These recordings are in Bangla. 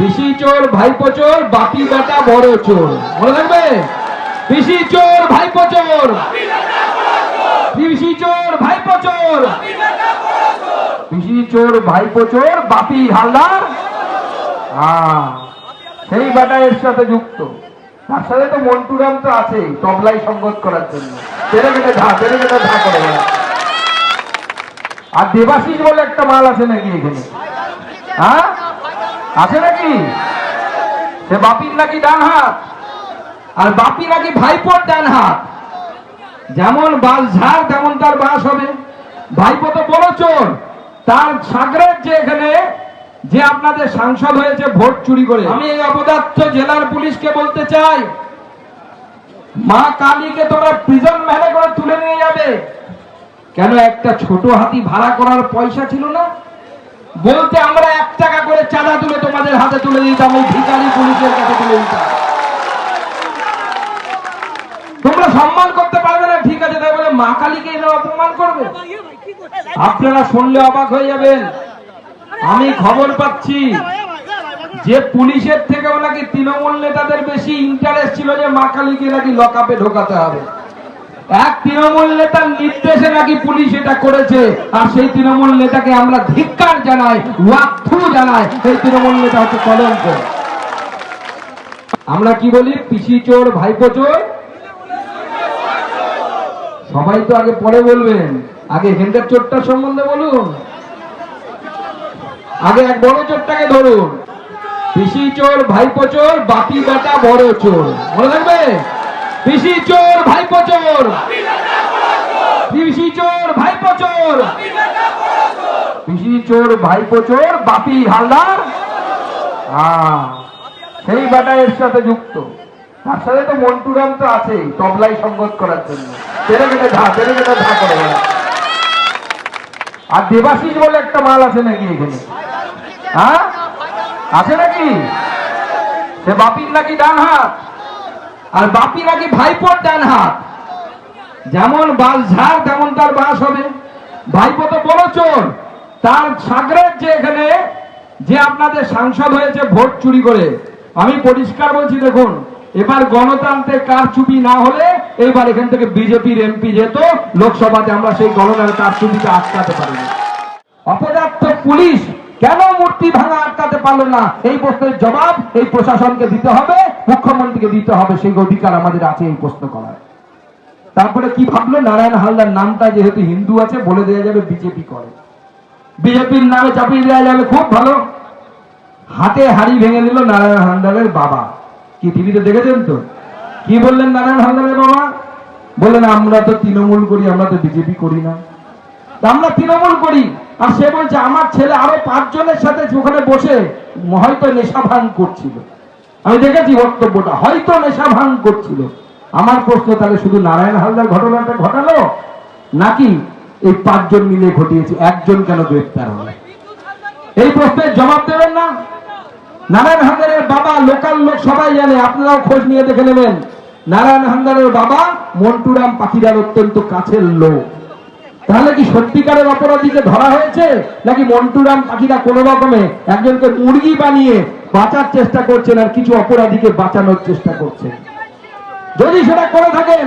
পিসি চোর, ভাইপো চোর, বাপি বেটা, বড় চোর। মনে থাকবে? পিসি চোর, ভাইপো চোর। পিসি চোর, ভাইপো চোর। পিসি চোর, ভাইপো চোর, বাপি হালদার। হ্যাঁ সেই বেটা এর সাথে যুক্ত। তার সাথে তো মন্টুরাম তো আছেই, তবলাই সঙ্গত করার জন্য। তেরে কেটে ধা, তেরে কেটে ধা করে আর দেবাশিস বলে একটা মাল আছে নাকি এখানে? হ্যাঁ? আছে নাকি? সে বাপির নাকি ডান হাত? আর বাপি নাকি ভাইপোর ডান হাত? যেমন বাস ঝাড়, তেমন তার বাস হবে। ভাইপো তো বড় চোর। তার সাগরের যে এখানে যে আপনাদের সাংসদ হয়েছে, ভোট চুরি করে। আমি এই অপদার্থ জেলার পুলিশকে বলতে চাই, মা কালীকে তোমরা প্রিজন ভ্যানে করে তুলে নিয়ে যাবে। কেন একটা ছোট হাতি ভাড়া করার পয়সা ছিল না? বলতে আমরা এক টাকা করে চাঁদা তুলে তোমাদের হাতে তুলে দিতাম, ওই ভিকারি পুলিশের কাছে তুলে দিতাম। তোমরা সম্মান করতে পারবে না, ঠিক আছে, তাই বলে মা কালীকে এরা অপমান করবে? আপনারা শুনলে অবাক হয়ে যাবেন। আমি খবর পাচ্ছি যে পুলিশের থেকেও নাকি তৃণমূল নেতাদের বেশি ইন্টারেস্ট ছিল যে মা কালীকে নাকি লকআপে ঢোকাতে হবে। এক তৃণমূল নেতার নির্দেশে নাকি পুলিশ এটা করেছে, আর সেই তৃণমূল নেতাকে আমরা ধিক্কার জানাই ওয়াক্থু জানাই এই তৃণমূল নেতা হচ্ছে কলঙ্ক। আমরা কি বলি? পিসি চোর, ভাইপো চোর? সবাই তো আগে পরে বলবেন। আগে এখানকার চোরটার সম্বন্ধে বলুন। আগে এক বড় চোরটাকে ধরুন। পিসি চোর, ভাইপো চোর, বাপি বেটা বড় চোর। মনে থাকবে? পিসি চোর, ভাইপো চোর। পিসি চোর, ভাইপো চোর। পিসি চোর, ভাইপো চোর, বাপি হালদার। হ্যাঁ সেই বেটা এর সাথে যুক্ত। তার সাথে তো মন্টুরাম তো আছেই, তবলাই সঙ্গত করার জন্য। তেরে কেটে ধা, তেরে কেটে ধা করে আর দেবাশিস বলে একটা মাল আছে নাকি এখানে? হ্যাঁ? আছে নাকি? সে বাপির নাকি ডান হাত আর বাপি নাকি ভাইপোর ডান হাত। যেমন বাস ঝাড়, তেমন তার বাস হবে। ভাইপো তো বড় চোর। তার সাগরের যে এখানে যে আপনাদের সাংসদ হয়েছে ভোট চুরি করে, আমি পরিষ্কার বলছি, দেখুন, এবার গণতন্ত্রের কারচুপি না হলে এবার এখান থেকে বিজেপির এমপি যেত, লোকসভাতে আমরা সেই গণনার কারচুপিকে আটকাতে পারিনি। অপদার্থ পুলিশ কেন মূর্তি ভাঙা আটকাতে পারল না? এই প্রশ্নের জবাব এই প্রশাসনকে দিতে হবে। মুখ্যমন্ত্রীকে দিতে হবে, সেই অধিকার আমাদের আছে এই প্রশ্ন করার। তারপরে কি ভাবলো? নারায়ণ হালদার নামটা যেহেতু হিন্দু আছে, বলে দেওয়া যাবে বিজেপি করে। বিজেপির নামে চাপিয়ে দেওয়া যাবে, খুব ভালো। হাতে হাড়ি ভেঙে দিল নারায়ণ হালদারের বাবা। কি, টিভিতে দেখেছেন তো? কি বললেন নারায়ণ হালদারের বাবা? বললেন, আমরা তো তৃণমূল করি, আমরা তো বিজেপি করি না। আমরা তৃণমূল করি। আর সে বলছে, আমার ছেলে আরও পাঁচজনের সাথে ওখানে বসে হয়তো নেশা ভাঙ করছিল। আমি দেখেছি বক্তব্যটা। হয়তো নেশা ভাঙ করছিল। আমার প্রশ্ন তাহলে শুধু নারায়ণ হালদার ঘটনাটা ঘটালো? নাকি এই পাঁচজন মিলে ঘটিয়েছে? একজন কেন গ্রেপ্তার হলো? এই প্রশ্নের জবাব দেবেন না? নারায়ণ হালদারের বাবা লোকাল লোক সবাই জানে, আপনারাও খোঁজ নিয়ে দেখে নেবেন। নারায়ণ হালদারের বাবা মন্টুরাম পাখিরার অত্যন্ত কাছের লোক। তাহলে কি সত্যিকারের অপরাধীকে ধরা হয়েছে? নাকি মন্টুরাম পাখিরা কোন রকমে একজনকে মুরগি বানিয়ে বাঁচার চেষ্টা করছেন আর কিছু অপরাধীকে বাঁচানোর চেষ্টা করছেন। যদি সেটা করে থাকেন,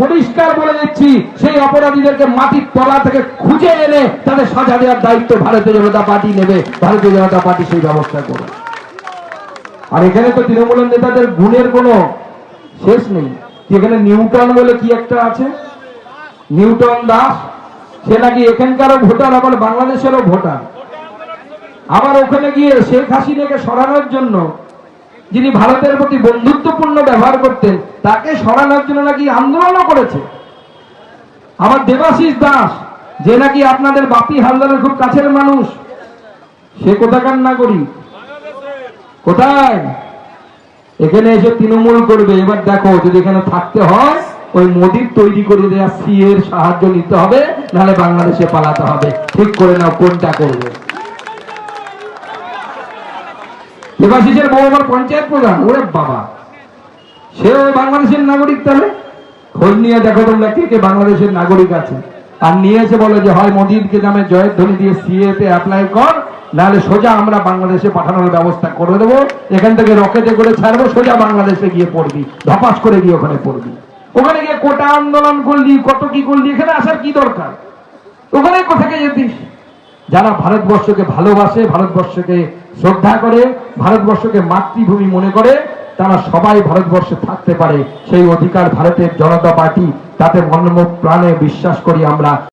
পরিষ্কার বলে দিচ্ছি, সেই অপরাধীদেরকে মাটির তলা থেকে খুঁজে এনে তাদের সাজা দেওয়ার দায়িত্ব ভারতীয় জনতা পার্টি নেবে। ভারতীয় জনতা পার্টি সেই ব্যবস্থা করবে। আর এখানে তো তৃণমূলের নেতাদের গুণের কোনো শেষ নেই। এখানে নিউটন বলে কি একটা আছে? নিউটন দাস, সে নাকি এখানকারও ভোটার, আবার বাংলাদেশেরও ভোটার। আবার ওখানে গিয়ে শেখ হাসিনাকে সরানোর জন্য যিনি ভারতের প্রতি বন্ধুত্বপূর্ণ ব্যবহার করতেন, তাকে সরানোর জন্য নাকি আন্দোলনও করেছে। আবার দেবাশিস দাস, যে নাকি আপনাদের বাপি হালদারের খুব কাছের মানুষ, সে কোথাকার নাগরিক? কোথায়? এখানে এসে তৃণমূল করবে। এবার দেখো, যদি এখানে থাকতে হয়, ওই মোদির তৈরি করে দেওয়া সি এর সাহায্য নিতে হবে, নাহলে বাংলাদেশে পালাতে হবে। ঠিক করে নাও, কোনটা করবে? দেবাশিসের বউ আমার পঞ্চায়েত প্রধান, ওরে বাবা। সেও বাংলাদেশের নাগরিক তাহলে? খোঁজ নিয়ে দেখো তোমরা কে কে বাংলাদেশের নাগরিক আছে। আর নিয়ে এসে বলে যে, হয় মোদীকে নামে জয়ের ধ্বনি দিয়ে সিএ তে অ্যাপ্লাই কর, নাহলে সোজা আমরা বাংলাদেশে পাঠানোর ব্যবস্থা করে দেবো। এখান থেকে রকেটে করে ছাড়বো, সোজা বাংলাদেশে গিয়ে পড়বি, ধপাস করে গিয়ে ওখানে পড়বি। ওখানে গিয়ে কোটা আন্দোলন করলি, কত কি করলি, এখানে আসার কি দরকার? ওখানে কোথাকে যেতিস? যারা ভারতবর্ষকে ভালোবাসে, ভারতবর্ষকে শ্রদ্ধা করে ভারতবর্ষকে মাতৃভূমি মনে করে তারা সবাই ভারতবর্ষে থাকতে পারে। সেই অধিকার ভারতের জনতা পার্টি, তাতে মর্ম প্রাণে বিশ্বাস করি আমরা।